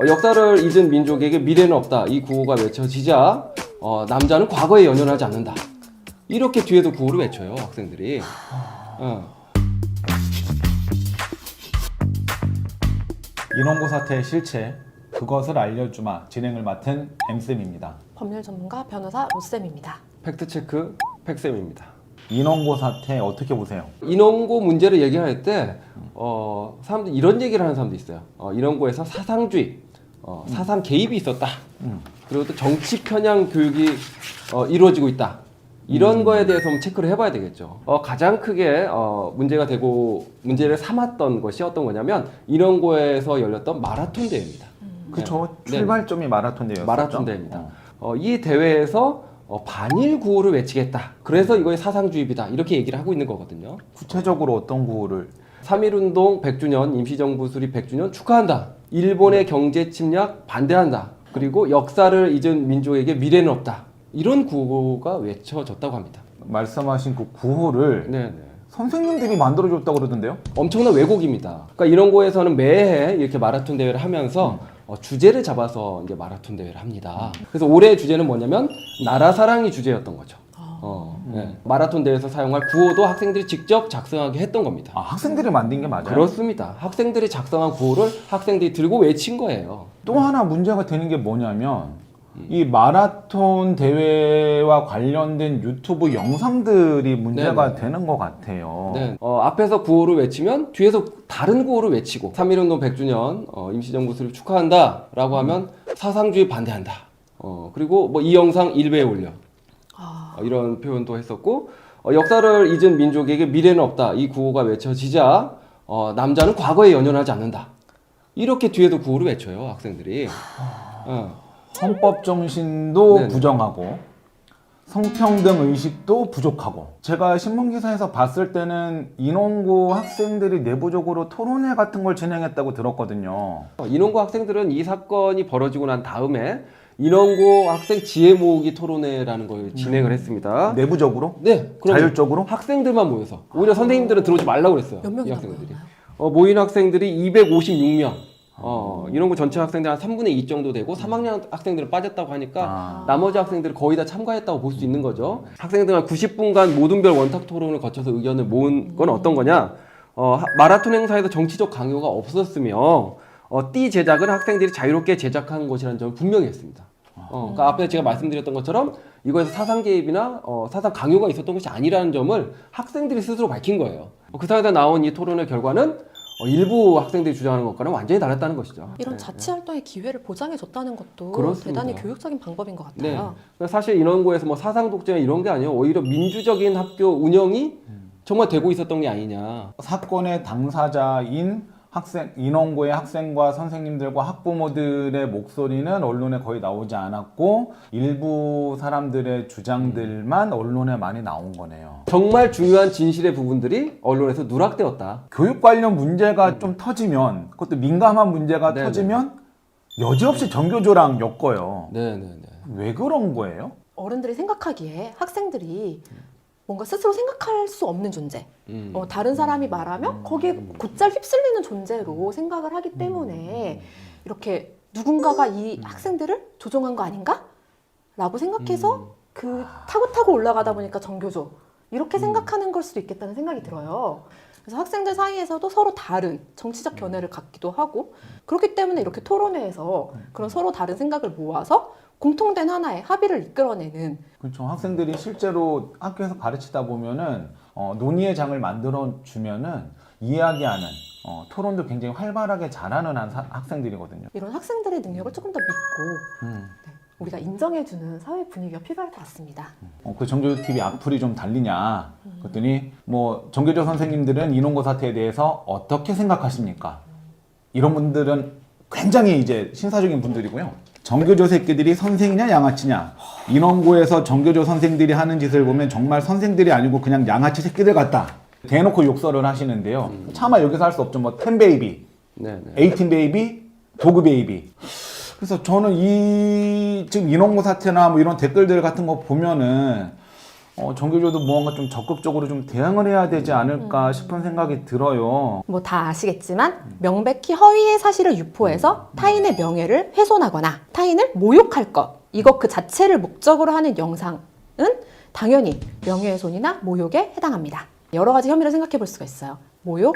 어, 역사를 잊은 민족에게 미래는 없다. 이 구호가 외쳐지자 어, 남자는 과거에 연연하지 않는다. 이렇게 뒤에도 구호를 외쳐요 학생들이. 어. 인원고 사태의 실체 그것을 알려주마 진행을 맡은 엠쌤입니다. 법률 전문가 변호사 로쌤입니다. 팩트 체크 팩쌤입니다. 인원고 사태 어떻게 보세요? 인원고 문제를 얘기할 때 어, 사람들 이런 얘기를 하는 사람도 있어요. 어, 인원고에서 사상주의, 어, 사상 개입이 있었다. 음. 그리고 또 정치 편향 교육이 어, 이루어지고 있다. 이런 거에 대해서 체크를 해봐야 되겠죠. 어, 가장 크게 어, 문제가 되고 문제를 삼았던 것이 어떤 거냐면 인원고에서 열렸던 마라톤 대회입니다. 그쵸 네. 출발점이 마라톤 대회였죠. 마라톤 대회입니다. 어, 이 대회에서 어, 반일 구호를 외치겠다. 그래서 이거의 사상주의이다. 이렇게 얘기를 하고 있는 거거든요. 구체적으로 어떤 구호를 3.1운동 100주년, 임시정부 수립 100주년 축하한다. 일본의 경제 침략 반대한다. 그리고 역사를 잊은 민족에게 미래는 없다. 이런 구호가 외쳐졌다고 합니다. 말씀하신 그 구호를 네, 네. 선생님들이 만들어줬다고 그러던데요? 엄청난 왜곡입니다. 그러니까 이런 거에서는 매해 이렇게 마라톤 대회를 하면서 어, 주제를 잡아서 이제 마라톤 대회를 합니다. 그래서 올해 주제는 뭐냐면 나라 사랑이 주제였던 거죠. 어, 네. 마라톤 대회에서 사용할 구호도 학생들이 직접 작성하게 했던 겁니다. 아 학생들이 만든 게 맞아요? 그렇습니다. 학생들이 작성한 구호를 학생들이 들고 외친 거예요. 또 하나 문제가 되는 게 뭐냐면 이 마라톤 대회와 관련된 유튜브 영상들이 문제가 네네. 되는 것 같아요. 네. 어, 앞에서 구호를 외치면 뒤에서 다른 구호를 외치고 3.1운동 100주년 어, 임시정부 수립 축하한다 라고 하면 사상주의 반대한다. 어, 그리고 뭐 이 영상 1배에 올려. 아, 어, 이런 표현도 했었고 어, 역사를 잊은 민족에게 미래는 없다. 이 구호가 외쳐지자 어, 남자는 과거에 연연하지 않는다. 이렇게 뒤에도 구호를 외쳐요 학생들이. 어. 헌법 정신도 네네. 부정하고 성평등 의식도 부족하고 제가 신문 기사에서 봤을 때는 인원고 학생들이 내부적으로 토론회 같은 걸 진행했다고 들었거든요. 어, 인원고 학생들은 이 사건이 벌어지고 난 다음에 인원고 학생 지혜 모으기 토론회라는 걸 진행을 했습니다. 내부적으로 네, 그럼 자율적으로 학생들만 모여서 오히려 선생님들은 들어오지 말라고 그랬어요. 몇이 학생들이. 어, 모인 학생들이 256명. 어, 인원고 전체 학생들 한 3분의 2 정도 되고 3학년 학생들은 빠졌다고 하니까 아. 나머지 학생들은 거의 다 참가했다고 볼 수 있는 거죠. 학생들은 90분간 모든 별 원탁 토론을 거쳐서 의견을 모은 건 어떤 거냐? 어, 하- 마라톤 행사에서 정치적 강요가 없었으며 어, 띠 제작은 학생들이 자유롭게 제작한 것이라는 점을 분명히 했습니다. 어, 그러니까 앞에 제가 말씀드렸던 것처럼 이거에서 사상 개입이나 어, 사상 강요가 있었던 것이 아니라는 점을 학생들이 스스로 밝힌 거예요. 어, 그 사이에 나온 이 토론의 결과는 어, 일부 학생들이 주장하는 것과는 완전히 달랐다는 것이죠. 이런 네. 자치 활동의 기회를 보장해 줬다는 것도 그렇습니다. 대단히 교육적인 방법인 것 네. 같아요. 그러니까 사실 인원고에서 뭐 사상 독재나 이런 게 아니에요. 오히려 민주적인 학교 운영이 정말 되고 있었던 게 아니냐. 사건의 당사자인 학생 인원고의 학생과 선생님들과 학부모들의 목소리는 언론에 거의 나오지 않았고 일부 사람들의 주장들만 언론에 많이 나온 거네요. 정말 중요한 진실의 부분들이 언론에서 누락되었다. 교육 관련 문제가 좀 터지면 그것도 민감한 문제가 네네. 터지면 여지없이 전교조랑 엮어요. 네네네. 왜 그런 거예요? 어른들이 생각하기에 학생들이 뭔가 스스로 생각할 수 없는 존재, 음. 어, 다른 사람이 말하면 거기에 곧잘 휩쓸리는 존재로 생각을 하기 음. 때문에 이렇게 누군가가 이 학생들을 조종한 거 아닌가? 라고 생각해서 음. 그 타고 타고 올라가다 보니까 정교조 이렇게 생각하는 걸 수도 있겠다는 생각이 들어요. 그래서 학생들 사이에서도 서로 다른 정치적 견해를 갖기도 하고 그렇기 때문에 이렇게 토론회에서 그런 서로 다른 생각을 모아서 공통된 하나의 합의를 이끌어내는 그렇죠. 학생들이 실제로 학교에서 가르치다 보면은 어, 논의의 장을 만들어 주면은 이야기하는 어, 토론도 굉장히 활발하게 잘하는 한 사- 학생들이거든요. 이런 학생들의 능력을 조금 더 믿고 음. 네, 우리가 인정해주는 사회 분위기가 필요할 것 같습니다. 어, 그 정교조 TV 악플이 좀 달리냐? 그랬더니 뭐 정교조 선생님들은 인원고 사태에 대해서 어떻게 생각하십니까? 이런 분들은 굉장히 이제 신사적인 분들이고요. 정교조 새끼들이 선생이냐 양아치냐? 인원고에서 정교조 선생들이 하는 짓을 보면 정말 선생들이 아니고 그냥 양아치 새끼들 같다. 대놓고 욕설을 하시는데요. 차마 여기서 할 수 없죠. 뭐 텐베이비, 네네. 에이틴 베이비, 도그 베이비. 그래서 저는 이 지금 인원고 사태나 뭐 이런 댓글들 같은 거 보면은 어, 정교조도 무언가 좀 적극적으로 좀 대응을 해야 되지 않을까 싶은 생각이 들어요. 뭐 다 아시겠지만 명백히 허위의 사실을 유포해서 타인의 명예를 훼손하거나 타인을 모욕할 것 이것 그 자체를 목적으로 하는 영상은 당연히 명예훼손이나 모욕에 해당합니다. 여러 가지 혐의를 생각해 볼 수가 있어요. 모욕,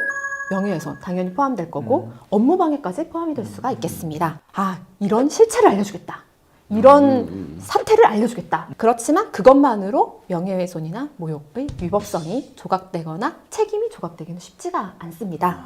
명예훼손 당연히 포함될 거고 업무방해까지 포함이 될 수가 있겠습니다. 아 이런 실체를 알려주겠다. 이런 사태를 알려주겠다. 그렇지만 그것만으로 명예훼손이나 모욕의 위법성이 조각되거나 책임이 조각되기는 쉽지가 않습니다.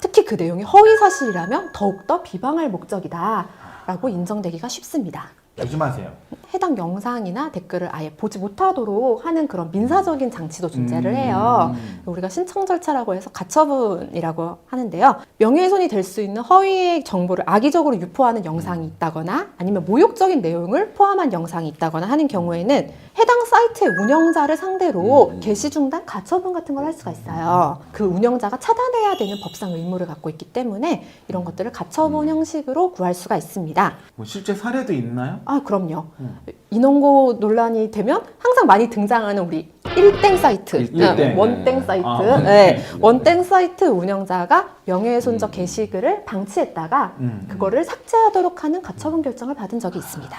특히 그 내용이 허위 사실이라면 더욱더 비방할 목적이다 라고 인정되기가 쉽습니다. 조심하세요. 해당 영상이나 댓글을 아예 보지 못하도록 하는 그런 민사적인 장치도 존재를 음. 해요. 우리가 신청 절차라고 해서 가처분이라고 하는데요. 명예훼손이 될 수 있는 허위의 정보를 악의적으로 유포하는 영상이 있다거나 아니면 모욕적인 내용을 포함한 영상이 있다거나 하는 경우에는 해당 사이트의 운영자를 상대로 음. 게시 중단 가처분 같은 걸 할 수가 있어요. 그 운영자가 차단해야 되는 법상 의무를 갖고 있기 때문에 이런 것들을 가처분 형식으로 구할 수가 있습니다. 뭐 실제 사례도 있나요? 아, 그럼요. 음. 인원고 논란이 되면 항상 많이 등장하는 우리 일땡 사이트, 일땡. 네, 원땡 사이트, 아, 네, 원땡. 원땡 사이트 운영자가 명예훼손적 게시글을 방치했다가 음. 그거를 삭제하도록 하는 가처분 결정을 받은 적이 있습니다.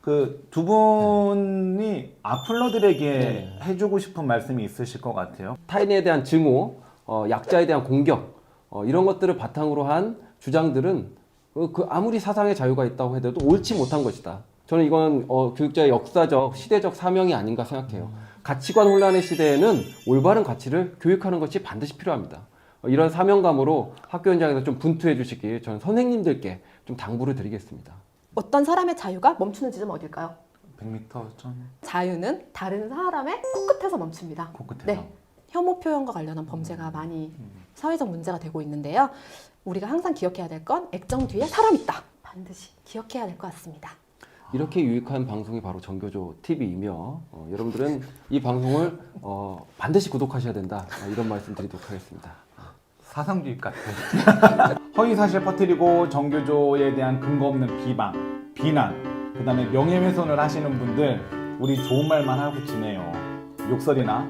그 두 분이 악플러들에게 네. 해주고 싶은 말씀이 있으실 것 같아요. 타인에 대한 증오, 어, 약자에 대한 공격 어, 이런 것들을 바탕으로 한 주장들은 그, 그 아무리 사상의 자유가 있다고 해도 옳지 못한 것이다. 저는 이건 어, 교육자의 역사적 시대적 사명이 아닌가 생각해요. 가치관 혼란의 시대에는 올바른 가치를 교육하는 것이 반드시 필요합니다. 어, 이런 사명감으로 학교 현장에서 좀 분투해 주시길 저는 선생님들께 좀 당부를 드리겠습니다. 어떤 사람의 자유가 멈추는 지점 어딜까요? 100m 전 자유는 다른 사람의 코끝에서 멈춥니다. 코끝에서. 네. 혐오 표현과 관련한 범죄가 많이 사회적 문제가 되고 있는데요. 우리가 항상 기억해야 될 건 액정 뒤에 사람 있다. 반드시 기억해야 될 것 같습니다. 이렇게 유익한 방송이 바로 정교조 TV이며 어, 여러분들은 이 방송을 어, 반드시 구독하셔야 된다 어, 이런 말씀 드리도록 하겠습니다. 사상주의 같아. 허위 사실 퍼뜨리고 정교조에 대한 근거 없는 비방, 비난, 그다음에 명예훼손을 하시는 분들 우리 좋은 말만 하고 지내요. 욕설이나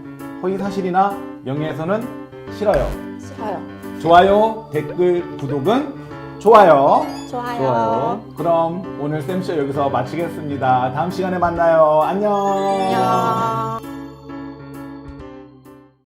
허위 사실이나 명예훼손은 싫어요. 싫어요. 좋아요, 댓글, 구독은 좋아요. 좋아요. 좋아요. 그럼 오늘 쌤쇼 여기서 마치겠습니다. 다음 시간에 만나요. 안녕. 안녕.